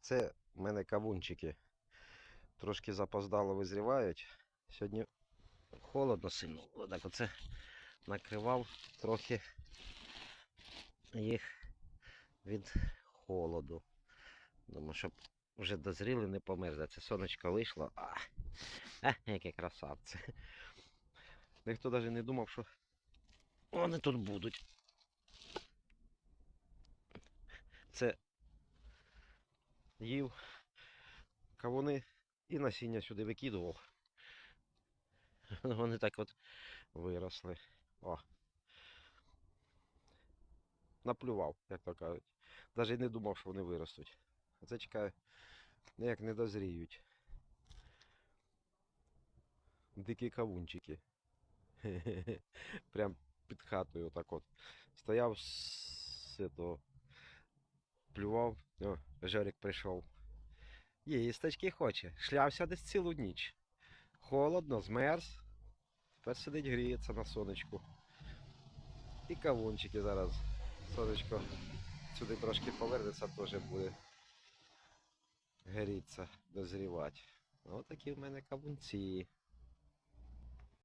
Це в мене кавунчики. Трошки запоздало визрівають. Сьогодні холодно сильно. Отак оце накривав трохи їх від холоду. Думаю, щоб вже дозріли, не померзли. Це сонечко вийшло. А, а які красавці. Ніхто навіть не думав, що вони тут будуть. Це їв кавуни і насіння сюди викидував. Вони так от виросли. О. Наплював, як то кажуть. Навіть не думав, що вони виростуть. А це чекаю, ніяк не дозріють. Дикі кавунчики. Прям під хатою отак от. Стояв з этого, плював. О, Жорик прийшов. Їсточки хоче. Шлявся десь цілу ніч. Холодно, змерз. Тепер сидить гріється на сонечку. І кавунчики зараз. Сонечко сюди трошки повернеться, теж буде грітися, дозрівати. Ось такі в мене кавунці.